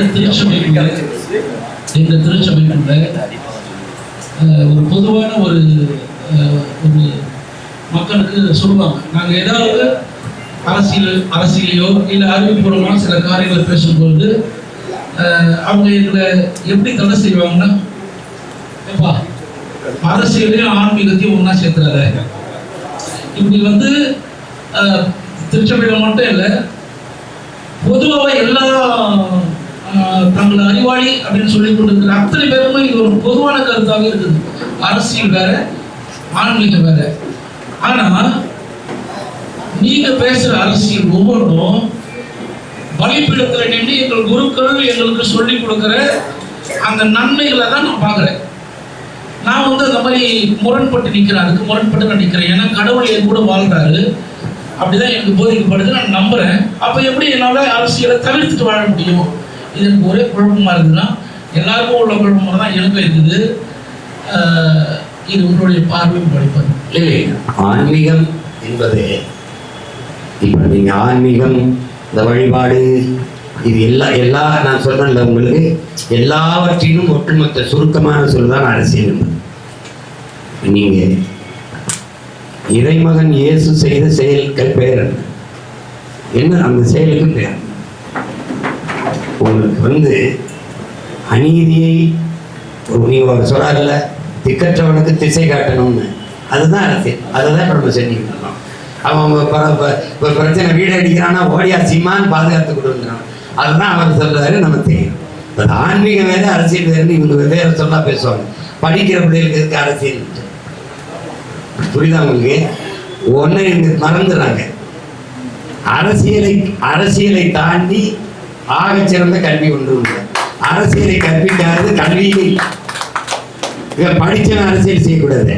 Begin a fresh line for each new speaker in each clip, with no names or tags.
எங்க திருச்சபைக்குள்ள இந்த திருச்சபைக்குள்ள ஒரு பொதுவான ஒரு ஒரு மக்களுக்கு சொல்லுவாங்க. நாங்கள் ஏதாவது அரசியல் அரசியலையோ இல்லை அறிவுபூர்வமான சில காரியங்களை பேசும்போது அவங்க எங்களை எப்படி தடை செய்வாங்கன்னா எப்பா அரசியலையும் ஆன்மீகத்தையும் ஒன்றா சேர்த்துறாத. இப்படி வந்து திருச்சபையில் மட்டும் இல்லை பொதுவாக எல்லா தங்களை அறிவாளி அப்படின்னு சொல்லி கொண்டிருக்கிற அத்தனை பேருமே இது ஒரு பொதுவான கருத்தாக இருக்குது. அரசியல் வேற ஆன்மீகம் வேற. ஆனா நீங்க பேசுற அரசியல் ஒவ்வொன்றும் பலிப்பீடத்துல நின்று எங்கள் குருக்கள் எங்களுக்கு சொல்லி கொடுக்கிற அந்த நன்மைகளை தான் நான் பார்க்குறேன். நான் வந்து அந்த மாதிரி முரண்பட்டு நிற்கிறேன் அதுக்கு முரண்பட்டு நான் நிற்கிறேன் ஏன்னா கடவுள் என் கூட வாழ்றாரு. அப்படிதான் எனக்கு போதிக்கப்படுது நான் நம்புறேன். அப்போ எப்படி என்னால் அரசியலை தவிர்த்துட்டு வாழ முடியும்? இது ஒரே குழப்பமாக இருக்குதுன்னா எல்லாருக்கும் உள்ள குழப்பமாக தான் எனக்கும் இருக்குது. இது உங்களுடைய பார்வையும் படிப்பது
இல்லை ஆன்மீகம் என்பது இப்போ நீங்கள் ஆன்மீகம் இந்த வழிபாடு இது எல்லா எல்லா நான் சொல்கிறேன்ல உங்களுக்கு எல்லாவற்றிலும் ஒட்டுமொத்த சுருக்கமான சொல் தான் அரசியல் நீங்கள் இறைமகன் இயேசு செய்த செயல்கள் பெயர் என்ன? என்ன அந்த செயலுக்கு பெயர் உங்களுக்கு வந்து அநீதியை நீங்கள் சொல்கிறார்ல திக்கற்றவனுக்கு திசை காட்டணும்னு. அதுதான் அரசியல் அதை தான் நம்ம செஞ்சுக்கிட்டு இருக்கோம். அவன் இப்போ பிரச்சனை வீடு அடிக்கிறான்னா ஓடியா சீமான்னு பாதுகாத்து கொடுக்குறான் அதுதான் அவர் சொல்றாரு நம்ம தெரியும். அது ஆன்மீக வேறு அரசியல் வேறுன்னு இவங்க வெவ்வேறு சொல்லா பேசுவாங்க. படிக்கிற பிள்ளைகளுக்கு இருக்க அரசியல்? புரியுதா உங்களுக்கு? ஒன்று இங்க மறந்துடுறாங்க. அரசியலை அரசியலை தாண்டி ஆகச் சிறந்த கல்வி ஒன்று உண்டு. அரசியலை கற்பிக்காது கல்வியை இவன் படிச்சவன் அரசியல் செய்யக்கூடாது.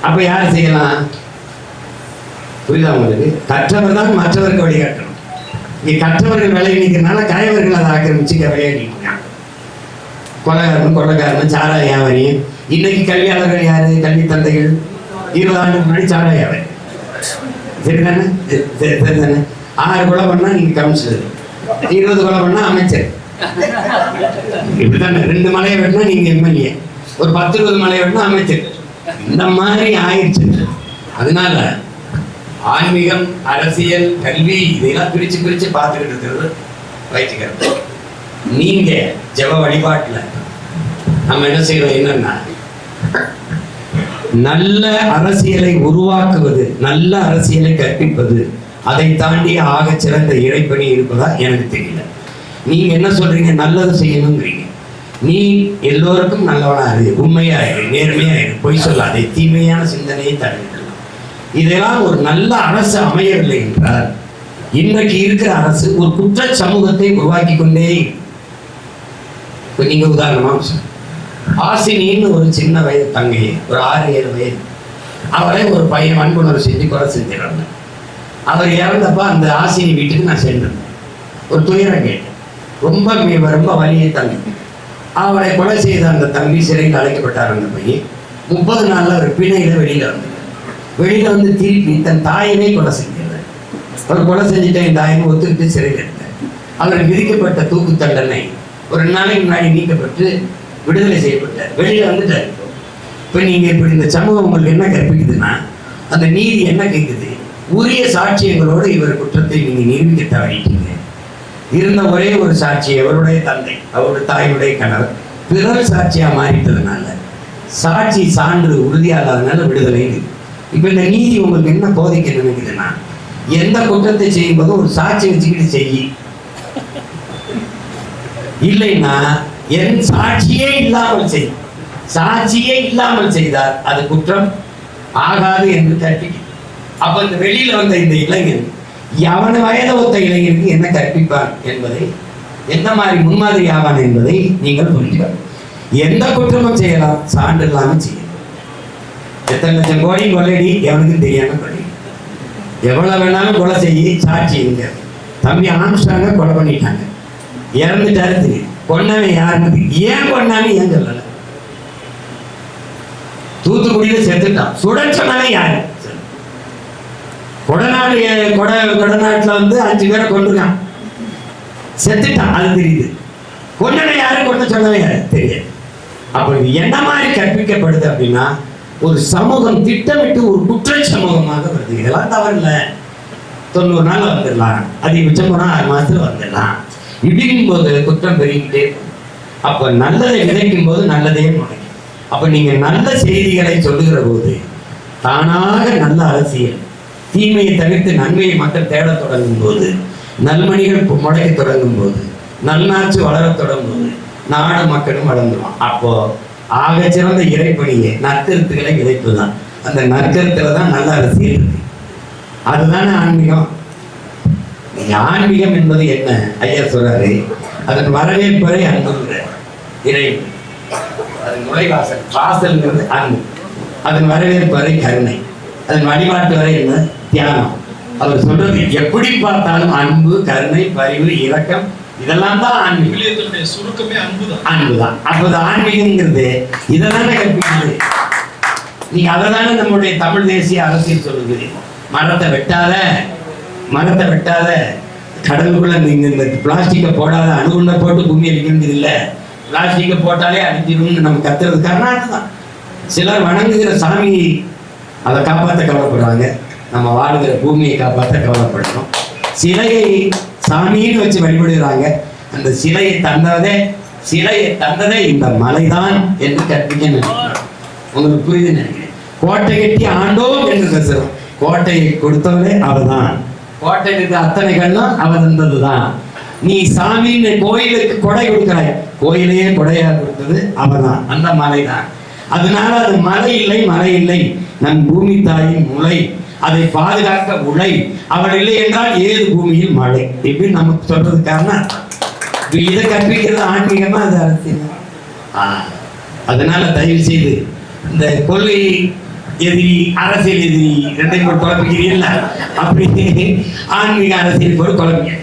அப்ப யார் செய்யலாம்? புரியுதா உங்களுக்கு? கற்றவர் தான் மற்றவருக்கு வழிகாட்டணும் இங்க கற்றவர்கள் விலை நிற்கிறனால கயவர்கள் அதை ஆக்கிரமிச்சு விளையாடிக்கிறாங்க கொலகாரனும் கொள்ளக்காரனும் சாரா வியாபாரியும் இன்னைக்கு கல்வியாளர்கள் யாரு? கல்வி தந்தைகள். இருபது ஆண்டுக்கு முன்னாடி சாரா வியாபாரி. சரிதானே சரி- சரி- சரிதானே ஆறு கொலை பண்ணா நீங்க கவுன்சிலர். இருபது கொலை பண்ணா அமைச்சர். இப்படித்தானே ரெண்டு மலையை வெட்டினா நீங்க எம்எல்ஏ. ஒரு பத்து இருபது மலையை வெட்டினா அமைச்சர். இந்த மாதிரி ஆயிடுச்சு. அதனால ஆன்மீகம் அரசியல் கல்வி இதெல்லாம் பிரிச்சு பிரிச்சு பார்த்துக்கிட்டு இருக்கிறது பயிற்சிக்கிறது நீங்க ஜெவ வழிபாட்டுல நம்ம என்ன செய்யறோம்? என்னன்னா நல்ல அரசியலை உருவாக்குவது நல்ல அரசியலை கற்பிப்பது அதை தாண்டி ஆக சிறந்த இறைப்பணி இருப்பதா எனக்கு தெரியல. நீங்க என்ன சொல்றீங்க? நல்லது செய்யணுங்கிறீங்க நீ எல்லோருக்கும் நல்லவனா இரு உண்மையா இரு நேர்மையா இரு பொய் சொல்லாதே தீமையான சிந்தனையை தடுக்கலாம் இதெல்லாம் ஒரு நல்ல அரசு அமையவில்லை என்றால் இன்றைக்கு இருக்கிற அரசு ஒரு குற்ற சமூகத்தை உருவாக்கி கொண்டே நீங்க உதாரணமா ஆசினின்னு ஒரு சின்ன வயது தங்கை ஒரு ஆறு ஏழு வயது. அவரை ஒரு பையன் வன்புணர்வு செஞ்சு கொலை செஞ்சிடறாங்க. அவர் இறந்தப்ப அந்த ஆசினி வீட்டுக்கு நான் சென்றேன். ஒரு துயரம் கேட்டேன். ரொம்ப ரொம்ப வலியை தம்பி அவரை கொலை செய்த அந்த தம்பி சிறையில் அழைக்கப்பட்டார் அந்த பையன். முப்பது நாளில் அவர் பிணையில் வெளியில் வந்தார். வெளியில் வந்து திருப்பி தன் தாயினை கொலை செஞ்சிருந்தார். அவர் கொலை செஞ்சுட்டு என் தாயினை ஒத்துக்கிட்டு சிறையில் இருந்தார். அவர் விதிக்கப்பட்ட தூக்கு தண்டனை ஒரு ரெண்டு நாளைக்கு முன்னாடி நீக்கப்பட்டு விடுதலை செய்யப்பட்டார். வெளியில் வந்துட்டார். இப்போ. இப்போ இப்படி இந்த சமூகம் உங்களுக்கு என்ன கற்பிக்குதுன்னா அந்த நீதி என்ன கேட்குது உரிய சாட்சியங்களோடு இவர் குற்றத்தை நீங்க நிரூபிக்க தவறிட்டீங்க இருந்த ஒரே ஒரு சாட்சி அவருடைய தந்தை அவருடைய தாயுடைய கணவர். பிறர் சாட்சியா மாறிட்டதுனால சாட்சி சான்று உறுதியாகாதனால விடுதலை இப்போ இந்த நீதி உங்களுக்கு என்ன போதைக்க நினைக்குதுன்னா எந்த குற்றத்தை செய்யும் போதும் ஒரு சாட்சி வச்சுக்கிட்டு செய்யி. இல்லைன்னா என் சாட்சியே இல்லாமல் செய். சாட்சியே இல்லாமல் செய்தால் அது குற்றம் ஆகாது என்று கற்பிக்கும் அப்ப இந்த வெளியில வந்த இந்த இளைஞன் எவன வயதை ஒத்த இளைஞனுக்கு என்ன கற்பிப்பான் என்பதை எந்த மாதிரி முன்மாதிரி ஆவான் என்பதை நீங்கள் புரிஞ்சுக்கணும். எந்த குற்றமும் செய்யலாம் சான்று இல்லாமல் செய்யலாம். எத்தனை லட்சம் கோடி கொள்ளடி எவனுக்கும் தெரியாம கொள்ளி எவ்வளவு வேணாலும் கொலை செய்யி சாட்சி இங்க. தம்பி ஆம்ஸ்டாங்க கொலை பண்ணிட்டாங்க. இறந்துட்டாரு தெரியும். கொன்னவன் யாருன்னு ஏன் கொன்னான்னு ஏன் சொல்லல? தூத்துக்குடியில செத்துட்டான். சுட யாரு? கொடநாடு கொட கொடநாட்டில் வந்து அஞ்சு பேரை கொண்டுருக்கான் செத்துட்டான் அது தெரியுது. கொண்டனை யாரும் கொண்டு யாரு? தெரியாது. அப்போ இது என்ன மாதிரி கற்பிக்கப்படுது அப்படின்னா ஒரு சமூகம் திட்டமிட்டு ஒரு குற்ற சமூகமாக வருது. இதெல்லாம் தவறில்ல. தொண்ணூறு நாள் வந்துடலாம். அதிகபட்சம் போனால் ஆறு மாதத்தில் வந்துடலாம். இப்படிங்கும் போது குற்றம் பெருகிட்டே அப்போ நல்லதை விதைக்கும் போது நல்லதே முளைக்கும் அப்போ நீங்கள் நல்ல செய்திகளை சொல்லுகிற போது தானாக நல்ல அரசியல் தீமையை தவிர்த்து நன்மையை மக்கள் தேடத் தொடங்கும் போது நல்மணிகள் முளைக்க தொடங்கும் போது நல்லாட்சி வளரத் தொடங்கும் போது நாடு மக்களும் வளர்ந்துடும் அப்போ ஆக சிறந்த இறைப்பணியே நற்கருத்துக்களை விதைப்புதான் அந்த நற்கருத்துல தான் நல்ல அரசியல் இருக்கு. அதுதானே ஆன்மீகம். ஆன்மீகம் என்பது என்ன? ஐயா சொல்றாரு. அதன் வரவேற்பறை அன்புங்கிற இறை அதன் நுழைவாசல் வாசல்ங்கிறது அன்பு. அதன் வரவேற்பறை கருணை. அதன் வழிபாட்டு வரை என்ன? தியானம். அவர் சொல்றது எப்படி பார்த்தாலும் அன்பு கருணை பரிவு இரக்கம் இதெல்லாம் தான் ஆன்மீகம்.
சுருக்கமே அன்புதான்.
அன்புதான். அப்போது ஆன்மீகம்ங்கிறது இதெல்லாமே கற்பிக்குது நீங்க அதை தானே நம்முடைய தமிழ் தேசிய அரசியல் சொல்லுது மரத்தை வெட்டாத மரத்தை வெட்டாத கடலுக்குள்ள நீங்க இந்த பிளாஸ்டிக்கை போடாத அணுகுண்ட போட்டு பூமி அடிக்கிறது இல்ல. பிளாஸ்டிக்கை போட்டாலே அடிச்சிடும்னு நம்ம கத்துறது காரணம் அதுதான் சிலர் வணங்குகிற சாமி அதை காப்பாற்ற கவலைப்படுறாங்க. நம்ம வாழ்கிற பூமியை காப்பாற்ற கவலைப்படணும். சிலையை சாமின்னு வச்சு வழிபடுகிறாங்க. அந்த சிலையை தந்ததே சிலையை தந்ததே இந்த மலைதான் என்று கற்பிக்க நினைக்கிறேன். உங்களுக்கு புரியுது நினைக்கிறேன். கோட்டை கட்டி ஆண்டோம் என்று பேசுகிறோம் கோட்டையை கொடுத்தவனே அவர்தான். கோட்டையில் இருக்க அத்தனைகள்லாம் அவர் தான் நீ சாமின்னு கோயிலுக்கு கொடை கொடுக்கிறாய். கோயிலையே கொடையா கொடுத்தது அவர்தான். அந்த மலைதான். அதனால அது மலை இல்லை மலை இல்லை. நம் பூமி தாயின் முளை அதை பாதுகாக்க உழை அவள் இல்லை என்றால் ஏது பூமியில் மழை? இப்படி நமக்கு சொல்றது காரணம்? இதை கற்பிக்கிறது ஆன்மீகமா அது அரசியல்? அதனால தயவு செய்து இந்த கொள்கை எதிரி அரசியல் எதிரி ரெண்டையும் குழப்பிக்கிறீங்களா அப்படி ஆன்மீக அரசியல் பொருள் குழப்பிங்க